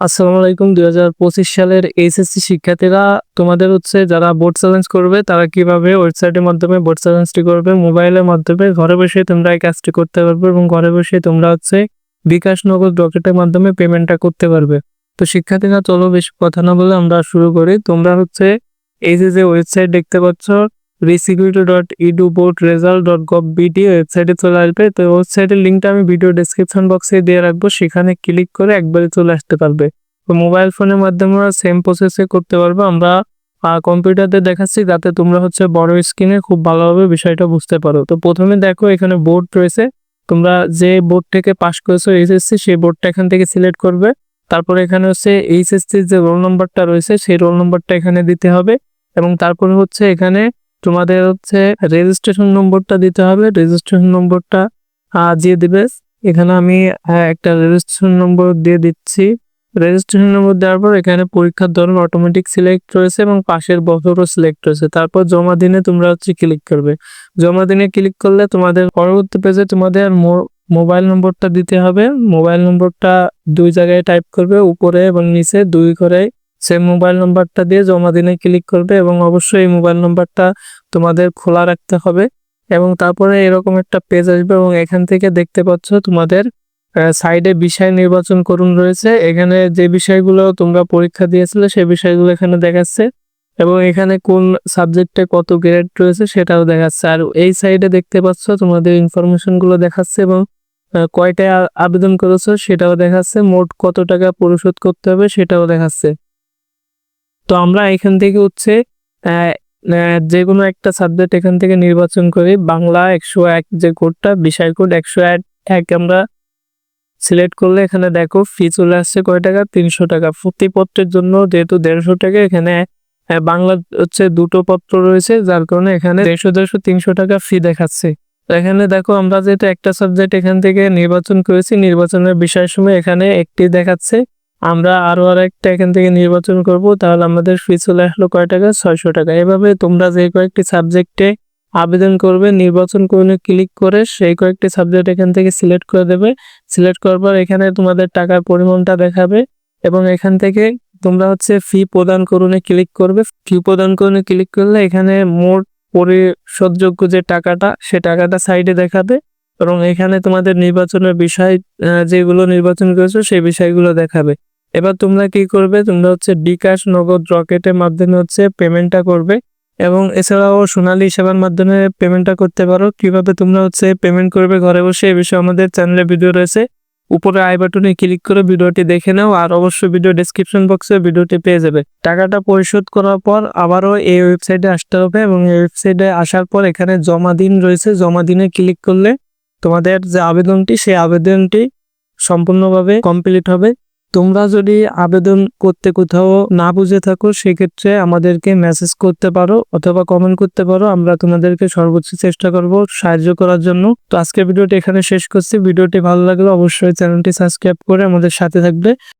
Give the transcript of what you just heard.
আসসালামু আলাইকুম। দুই হাজার পঁচিশ সালের এইচএসসি শিক্ষার্থীরা, তোমাদের হচ্ছে যারা বোর্ড চ্যালেঞ্জ করবে, তারা কীভাবে ওয়েবসাইটের মাধ্যমে বোর্ড চ্যালেঞ্জটি করবে, মোবাইলের মাধ্যমে ঘরে বসে তোমরা এই কাজটি করতে পারবে এবং ঘরে বসে তোমরা হচ্ছে বিকাশ নগদ রকেটের মাধ্যমে পেমেন্টটা করতে পারবে। তো শিক্ষার্থীরা, চলো বেশি কথা না বলে আমরা শুরু করি। তোমরা হচ্ছে এই যে ওয়েবসাইট দেখতে পাচ্ছ রিসিকিউরিটি dot edu board result dot gov BD ওয়েবসাইটে চলে আসবে। তো ওয়েবসাইটের লিঙ্কটা আমি ভিডিও ডেসক্রিপশন বক্সে দিয়ে রাখব। সেখানে ক্লিক করে একবারে চলে আসতে পারবে। তো মোবাইল ফোনের মাধ্যমে আমরা সেম প্রসেসে করতে পারবে। আমরা কম্পিউটারতে দেখাচ্ছি, যাতে তোমরা হচ্ছে বড় স্ক্রিনে খুব ভালোভাবে বিষয়টা বুঝতে পারো। তো প্রথমে দেখো, এখানে বোর্ড রয়েছে। তোমরা যে বোর্ড থেকে পাস করেছ এইচএসসি সেই বোর্ডটা এখান থেকে সিলেক্ট করবে। তারপরে এখানে হচ্ছে এইচএসসির যে রোল নম্বরটা রয়েছে, সেই রোল নম্বরটা এখানে দিতে হবে। এবং তারপরে হচ্ছে এখানে তোমাদের হচ্ছে রেজিস্ট্রেশন নম্বরটা দিতে হবে। রেজিস্ট্রেশন নম্বরটা দিয়ে দিবে। এখানে আমি একটা রেজিস্ট্রেশন নম্বর দিয়ে দিচ্ছি। রেজিস্ট্রেশন নম্বর দেওয়ার পর এখানে পরীক্ষার ধরন অটোমেটিক সিলেক্ট রয়েছে এবং পাশের বছরও সিলেক্ট রয়েছে। তারপর জমা দিনে তোমরা হচ্ছে ক্লিক করবে। জমা দিনে ক্লিক করলে তোমাদের পরবর্তী পেজে তোমাদের মোবাইল নম্বরটা দিতে হবে। মোবাইল নম্বরটা দুই জায়গায় টাইপ করবে, উপরে এবং নিচে দুই করে সেই মোবাইল নম্বরটা দিয়ে জমা দিনে ক্লিক করবে এবং অবশ্যই এই মোবাইল নম্বরটা তোমাদের খোলা রাখতে হবে এবং তারপরে এরকম একটা পেজ আসবে এবং এখান থেকে দেখতে পাচ্ছ তোমাদের সাইডে বিষয় নির্বাচন করুন রয়েছে। এখানে যে বিষয়গুলো তোমরা পরীক্ষা দিয়েছিলে সেই বিষয়গুলো এখানে দেখাচ্ছে এবং এখানে কোন সাবজেক্টে কত গ্রেড রয়েছে সেটাও দেখাচ্ছে। আর এই সাইডে দেখতে পাচ্ছ তোমাদের ইনফরমেশনগুলো দেখাচ্ছে এবং কয়টায় আবেদন করেছ সেটাও দেখাচ্ছে। মোট কত টাকা পরিশোধ করতে হবে সেটাও দেখাচ্ছে। তো আমরা এখান থেকে হচ্ছে যে কোনো একটা সাবজেক্ট এখান থেকে নির্বাচন করি বাংলা একশো এক যে কোডটা বিষয় কোড একশো এক আমরা সিলেক্ট করলে এখানে দেখো ফি চলে আসছে কয় টাকা? তিনশো টাকা। প্রতি পত্রের জন্য যেহেতু দেড়শো টাকা, এখানে বাংলা হচ্ছে দুটো পত্র রয়েছে, যার কারণে এখানে দেড়শো দেড়শো, তিনশো টাকা ফি দেখাচ্ছে। এখানে দেখো আমরা যেহেতু একটা সাবজেক্ট এখান থেকে নির্বাচন করেছি, নির্বাচনের বিষয়ের সময় এখানে একটি দেখাচ্ছে। আমরা আরও আর একটা এখান থেকে নির্বাচন করব, তাহলে আমাদের ফি চলে আসলো কয় টাকা? ছয়শো টাকা। এভাবে তোমরা যে কয়েকটি সাবজেক্টে আবেদন করবে, নির্বাচন করে ক্লিক করে সেই কয়েকটি সাবজেক্ট এখান থেকে সিলেক্ট করে দেবে। সিলেক্ট করার পর এখানে তোমাদের টাকার পরিমাণটা দেখাবে এবং এখান থেকে তোমরা হচ্ছে ফি প্রদান করুনে ক্লিক করবে। ফি প্রদান করুনে ক্লিক করলে এখানে মোট পরিশোধযোগ্য যে টাকাটা, সে টাকাটা সাইডে দেখাবে এবং এখানে তোমাদের নির্বাচনের বিষয় যেগুলো নির্বাচন করেছ, সেই বিষয়গুলো দেখাবে। এবার তোমরা কি করবে? তোমরা হচ্ছে বিকাশ নগদ রকেটের মাধ্যমে হচ্ছে পেমেন্টটা করবে এবং এছাড়াও সোনালী সেবার মাধ্যমে পেমেন্টটা করতে পারো। কীভাবে তোমরা হচ্ছে পেমেন্ট করবে ঘরে বসে এই বিষয়ে আমাদের চ্যানেলে ভিডিও রয়েছে। উপরে আই বাটনে ক্লিক করে ভিডিওটি দেখে নাও আর অবশ্যই ভিডিও ডেসক্রিপশন বক্সে ভিডিওটি পেয়ে যাবে। টাকাটা পরিশোধ করার পর আবারও এই ওয়েবসাইটে আসতে হবে এবং এই ওয়েবসাইটে আসার পর এখানে জমা দিন রয়েছে। জমা দিনে ক্লিক করলে তোমাদের যে আবেদনটি, সেই আবেদনটি সম্পূর্ণভাবে কমপ্লিট হবে। তোমরা যদি আবেদন করতে কোথাও না বুঝে থাকো, সেক্ষেত্রে আমাদেরকে মেসেজ করতে পারো অথবা কমেন্ট করতে পারো। আমরা তোমাদেরকে সর্বোচ্চ চেষ্টা করব সাহায্য করার জন্য। তো আজকের ভিডিওটি এখানে শেষ করছি। ভিডিওটি ভালো লাগলে অবশ্যই চ্যানেলটি সাবস্ক্রাইব করে আমাদের সাথে থাকবে।